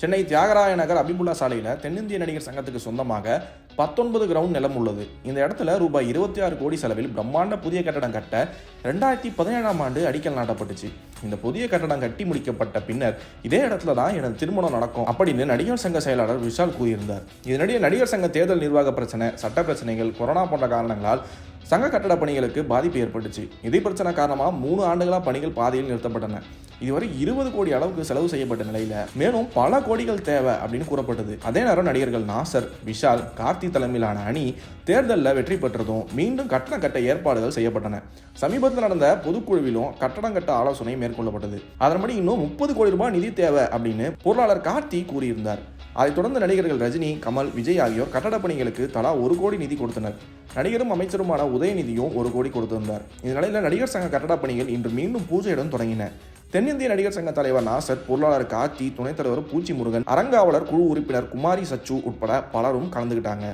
சென்னை தியாகராய நகர் அபிபுல்லா சாலையில் தென்னிந்திய நடிகர் சங்கத்துக்கு சொந்தமாக பத்தொன்பது கிரவுண்ட் நிலம் உள்ளது. இந்த இடத்துல ரூபாய் இருபத்தி ஆறு கோடி செலவில் பிரம்மாண்ட புதிய கட்டடம் கட்ட ரெண்டாயிரத்தி பதினேழாம் ஆண்டு அடிக்கல் நாட்டப்பட்டுச்சு. இந்த புதிய கட்டடம் கட்டி முடிக்கப்பட்ட பின்னர் இதே இடத்துல தான் எனது திருமணம் நடக்கும் அப்படின்னு நடிகர் சங்க செயலாளர் விஷால் கூறியிருந்தார். இதனிடையே நடிகர் சங்க தேர்தல் நிர்வாக பிரச்சனை சட்ட பிரச்சனைகள் கொரோனா போன்ற காரணங்களால் சங்க கட்டட பணிகளுக்கு பாதிப்பு ஏற்பட்டுச்சு. இதே பிரச்சனை காரணமாக மூணு ஆண்டுகளாக பணிகள் பாதியில் நிறுத்தப்பட்டன. இதுவரை இருபது கோடி அளவுக்கு செலவு செய்யப்பட்ட நிலையில மேலும் பல கோடிகள் தேவை அப்படின்னு கூறப்பட்டது. அதே நேரம் நடிகர்கள் நாசர் விஷால் கார்த்தி தலைமையிலான அணி தேர்தலில் வெற்றி பெற்றதும் மீண்டும் கட்டண கட்ட ஏற்பாடுகள் செய்யப்பட்டன. சமீபத்தில் நடந்த பொதுக்குழுவிலும் கட்டணம் கட்ட ஆலோசனை மேற்கொள்ளப்பட்டது. அதன்படி இன்னும் முப்பது கோடி ரூபாய் நிதி தேவை அப்படின்னு பொருளாளர் கார்த்தி கூறியிருந்தார். அதைத் தொடர்ந்து நடிகர்கள் ரஜினி கமல் விஜய் ஆகியோர் கட்டடப் பணிகளுக்கு தலா ஒரு கோடி நிதி கொடுத்தனர். நடிகரும் அமைச்சருமான உதயநிதியும் ஒரு கோடி கொடுத்திருந்தார். இந்த நிலையில் நடிகர் சங்க கட்டடப் பணிகள் இன்று மீண்டும் பூஜையுடன் தொடங்கின. தென்னிந்திய நடிகர் சங்க தலைவர் நாசர் பொருளாளர் கார்த்தி துணைத் தலைவர் பூச்சி முருகன் அறங்காவலர் குழு உறுப்பினர் குமாரி சச்சு உட்பட பலரும் கலந்துக்கிட்டாங்க